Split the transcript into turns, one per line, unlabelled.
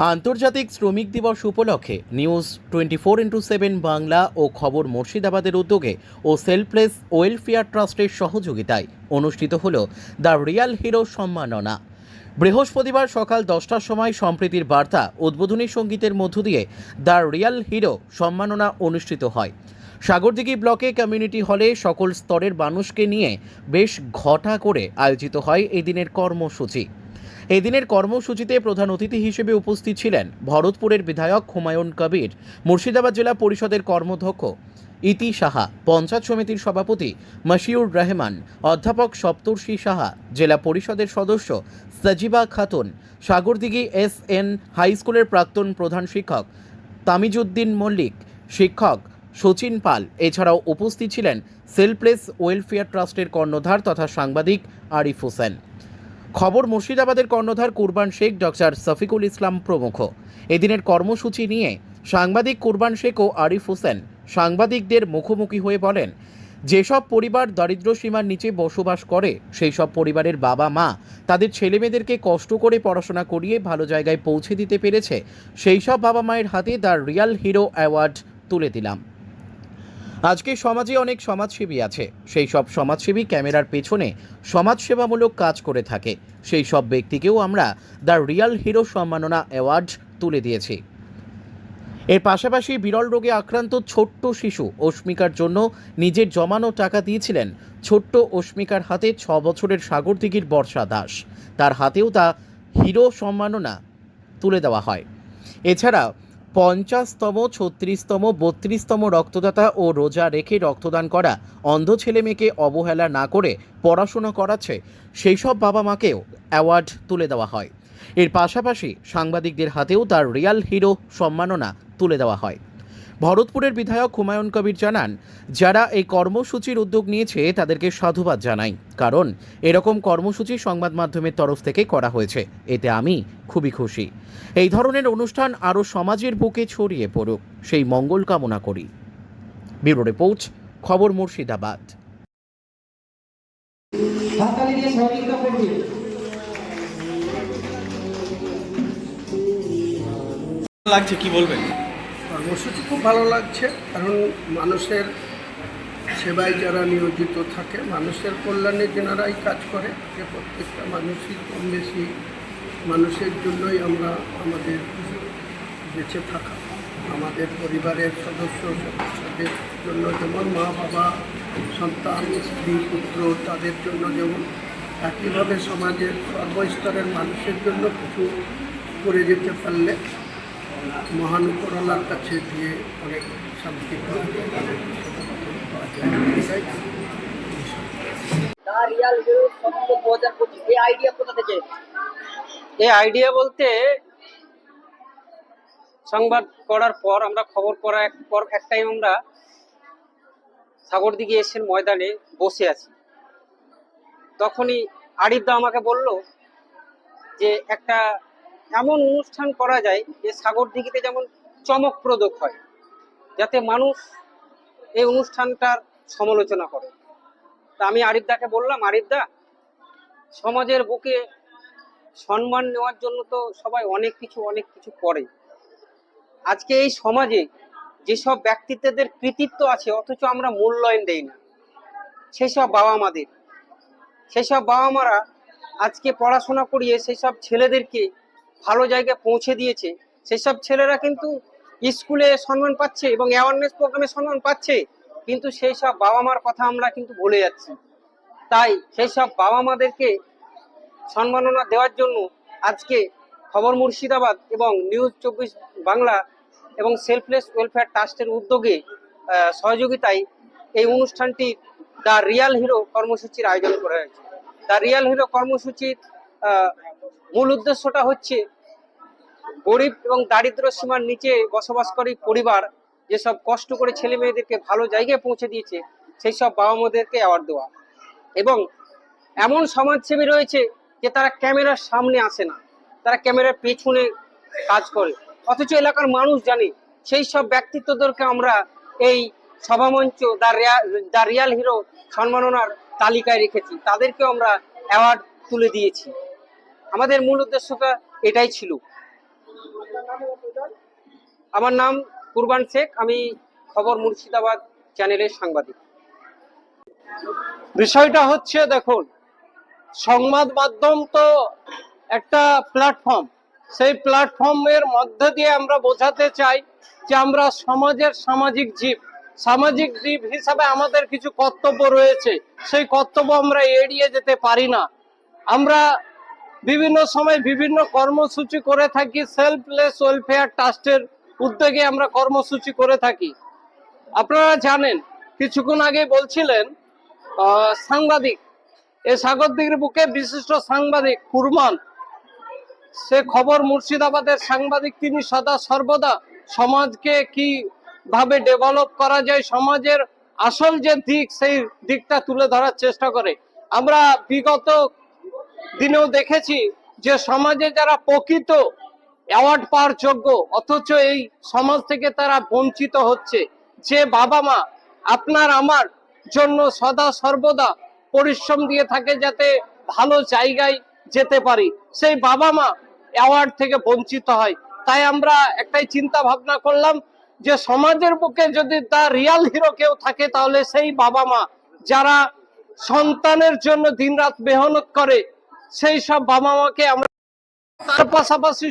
আন্তর্জাতিক শ্রমিক দিবস উপলক্ষে news twenty four into seven Bangla ও খবর মুর্শিদাবাদের উদ্যোগে ও সেলফলেস ওয়েলফেয়ার ট্রাস্টের সহযোগিতায় অনুষ্ঠিত হল দ্য রিয়াল হিরো সম্মাননা। বৃহস্পতিবার সকাল দশটার সময় সম্প্রীতির বার্তা উদ্বোধনী সঙ্গীতের মধ্য দিয়ে দ্য রিয়াল হিরো সম্মাননা অনুষ্ঠিত হয়। সাগরদিঘি ব্লকে কমিউনিটি হলে সকল স্তরের মানুষকে নিয়ে বেশ ঘটা করে আয়োজিত হয় এই দিনের কর্মসূচি। এই দিনের কর্মসূচিতে প্রধান অতিথি হিসেবে উপস্থিত ছিলেন ভরতপুরের বিধায়ক হুমায়ুন কবির, মুর্শিদাবাদ জেলা পরিষদের কর্মধ্যক্ষ ইতি সাহা, পঞ্চায়েত সমিতির সভাপতি মশিউর রহমান, অধ্যাপক সপ্তর্ষি সাহা, জেলা পরিষদের সদস্য Sajiba Khatun, Sagardighi S N high স্কুলের প্রাক্তন প্রধান শিক্ষক তামিজুদ্দিন মল্লিক, শিক্ষক সচিন পাল। এছাড়াও উপস্থিত ছিলেন সেলপ্লেস ওয়েলফেয়ার ট্রাস্টের কর্ণধার তথা সাংবাদিক আরিফ হোসেন। খবর মুর্শিদাবাদের কর্ণধার কুরবান শেখ, ডক্টর সফিকুল ইসলাম প্রমুখ। এদিনের কর্মসূচি নিয়ে সাংবাদিক কুরবান শেখ ও আরিফ হোসেন সাংবাদিকদের মুখোমুখি হয়ে বলেন, যেসব পরিবার দারিদ্র সীমার নিচে বসবাস করে সেই সব পরিবারের বাবা মা তাদের ছেলেমেয়েদেরকে কষ্ট করে পড়াশোনা করিয়ে ভালো জায়গায় পৌঁছে দিতে পেরেছে। সেই সব বাবা মায়ের হাতে দ্য রিয়াল হিরো অ্যাওয়ার্ড তুলে দিলাম। আজকে সমাজে অনেক সমাজসেবী আছে। সেই সব সমাজসেবী ক্যামেরার পেছনে সমাজসেবামূলক কাজ করে থাকে। সেই সব ব্যক্তিকেও আমরা দ্য রিয়াল হিরো সম্মাননা অ্যাওয়ার্ড তুলে দিয়েছি। এর পাশাপাশি বিরল রোগে আক্রান্ত ছোট্ট শিশু অস্মিকার জন্য নিজের জমানো টাকা দিয়েছিলেন ছোট্ট অস্মিকার হাতে ছ বছরের সাগরদিঘির বর্ষা দাস। তার হাতেও তা হিরো সম্মাননা তুলে দেওয়া হয়। এছাড়া পঞ্চাশতম, ছত্রিশতম, বত্রিশতম রক্তদাতা ও রোজা রেখে রক্তদান করা অন্ধ ছেলে মেয়েকে অবহেলা না করে পড়াশোনা করাচ্ছে সেই সব বাবা মাকেও অ্যাওয়ার্ড তুলে দেওয়া হয়। এর পাশাপাশি সাংবাদিকদের হাতেও তার রিয়াল হিরো সম্মাননা তুলে দেওয়া হয়। ভরতপুরের বিধায়ক হুমায়ুন কবির জানান যারা এই কর্মসূচির উদ্যোগ নিয়েছে তাদেরকে সাধুবাদ জানাই। কারণ এরকম কর্মসূচি সংবাদ মাধ্যমের তরফ থেকে করা হয়েছে। এতে আমি খুবই খুশি। এই ধরনের অনুষ্ঠান আরও সমাজের বুকে ছড়িয়ে পড়ুক। সেই মঙ্গল কামনা করি। ব্যুরো রিপোর্ট খবর মুর্শিদাবাদ।
হাততালি দিয়ে সহযোগিতা করবে।
লাগছে কি বলবেন?
কর্মসূচি খুব ভালো লাগছে, কারণ মানুষের সেবায় যারা নিয়োজিত থাকে, মানুষের কল্যাণে যেনারাই কাজ করে যে প্রত্যেকটা মানুষই কম বেশি মানুষের জন্যই আমরা আমাদের বেঁচে থাকা। আমাদের পরিবারের সদস্য সদস্যদের জন্য যেমন মা, বাবা, সন্তান, স্ত্রী, পুত্র, তাদের জন্য যেমন একইভাবে সমাজের সর্বস্তরের মানুষের জন্য কিছু করে যেতে পারলে মহান উপরওয়ালার কাছে দিয়ে অনেক শান্তি
দা দু এই আইডিয়া কোথা থেকে?
এই আইডিয়া বলতে সংবাদ করার পর আমরা খবর করার এক পর এক টাইম আমরা সাগরদিঘি এসের ময়দানে বসে আছি। তখনই আরিফদা আমাকে বলল যে একটা এমন অনুষ্ঠান করা যায় যে সাগরদিঘিতে যেমন চমকপ্রদক হয়, যাতে মানুষ এই অনুষ্ঠানটার সমালোচনা করে। তা আমি আরিফদাকে বললাম, আরিফদা, সমাজের বুকে সম্মান নেওয়ার জন্য তো সবাই অনেক কিছু অনেক কিছু করে। আজকে এই সমাজে যেসব ব্যক্তিত্বদের কৃতিত্ব আছে, অথচ আমরা মূল্যায়ন দেই না, সেসব বাবা মাদের সেসব বাবা মারা আজকে পড়াশোনা করিয়ে, সেসব ছেলেদেরকে ভালো জায়গায় পৌঁছে দিয়েছে। সেসব ছেলেরা কিন্তু স্কুলে সম্মান পাচ্ছে এবং অ্যাওয়ারনেস প্রোগ্রামে সম্মান পাচ্ছে। কিন্তু সেই সব বাবা মার কথা আমরা কিন্তু ভুলে যাচ্ছি। তাই সেই সব বাবা মাদেরকে সম্মাননা দেওয়ার জন্য আজকে খবর মুর্শিদাবাদ এবং নিউজ চব্বিশ বাংলা এবং সেলফলেস ওয়েলফেয়ার ট্রাস্টের উদ্যোগে সহযোগিতায় এই অনুষ্ঠানটি দ্য রিয়াল হিরো কর্মসূচির আয়োজন করা হয়েছে। দ্য রিয়াল হিরো কর্মসূচির মূল উদ্দেশ্যটা হচ্ছে গরিব এবং দারিদ্র সীমার নিচে বসবাসকারী পরিবার, যেসব কষ্ট করে ছেলে মেয়েদেরকে ভালো জায়গায় পৌঁছে দিয়েছে, সেই সব বাবা মাদেরকে অ্যাওয়ার্ড দেওয়া। এবং এমন সমাজসেবী রয়েছে যে তারা ক্যামেরার সামনে আসে না, তারা ক্যামেরার পেছনে কাজ করে। অথচ এলাকার মানুষ জানে, সেই সব ব্যক্তিত্বদেরকে আমরা এই সভামঞ্চ দ্য রিয়াল হিরো সম্মাননার তালিকায় রেখেছি। তাদেরকেও আমরা অ্যাওয়ার্ড তুলে দিয়েছি। আমাদের মূল উদ্দেশ্যটা এটাই ছিল। আমার নাম কুরবান শেখ, আমি খবর মুর্শিদাবাদ চ্যানেলের সাংবাদিক।
বিষয়টা হচ্ছে, দেখুন, সংবাদ মাধ্যম তো একটা প্ল্যাটফর্ম সেই প্ল্যাটফর্মের মধ্যে দিয়ে আমরা বোঝাতে চাই যে আমরা সমাজের সামাজিক জীব। সামাজিক জীব হিসাবে আমাদের কিছু কর্তব্য রয়েছে। সেই কর্তব্য আমরা এড়িয়ে যেতে পারি না। আমরা বিভিন্ন সময় বিভিন্ন কর্মসূচি করে থাকি সেলফলেস ওয়েলফেয়ার ট্রাস্টের উদ্যোগে আমরা কর্মসূচি করে থাকি। আপনারা জানেন, কিছুক্ষণ আগে বলছিলেন সাংবাদিক এই সাগরদিঘির বুকে বিশিষ্ট সাংবাদিক কুরমান। সে খবর মুর্শিদাবাদের সাংবাদিক, তিনি সদা সর্বদা সমাজকে কি ভাবে ডেভেলপ করা যায়, সমাজের আসল যে দিক, সেই দিকটা তুলে ধরার চেষ্টা করে। আমরা বিগত দিনেও দেখেছি যে সমাজে যারা প্রকৃত অ্যাওয়ার্ড পাওয়ার যোগ্য, অথচ এই সমাজ থেকে তারা বঞ্চিত হচ্ছে। যে বাবা মা আপনার আমার জন্য সদা সর্বদা পরিশ্রম দিয়ে থাকে যাতে ভালো জায়গায় যেতে পারি, সেই বাবা মা অ্যাওয়ার্ড থেকে বঞ্চিত হয়। তাই আমরা একটাই চিন্তা ভাবনা করলাম যে সমাজের বুকে যদি তার রিয়াল হিরো কেউ থাকে, তাহলে সেই বাবা মা যারা সন্তানের জন্য দিনরাত মেহনত করে সেই সব বাবা মাকে আমরা পাশাপাশি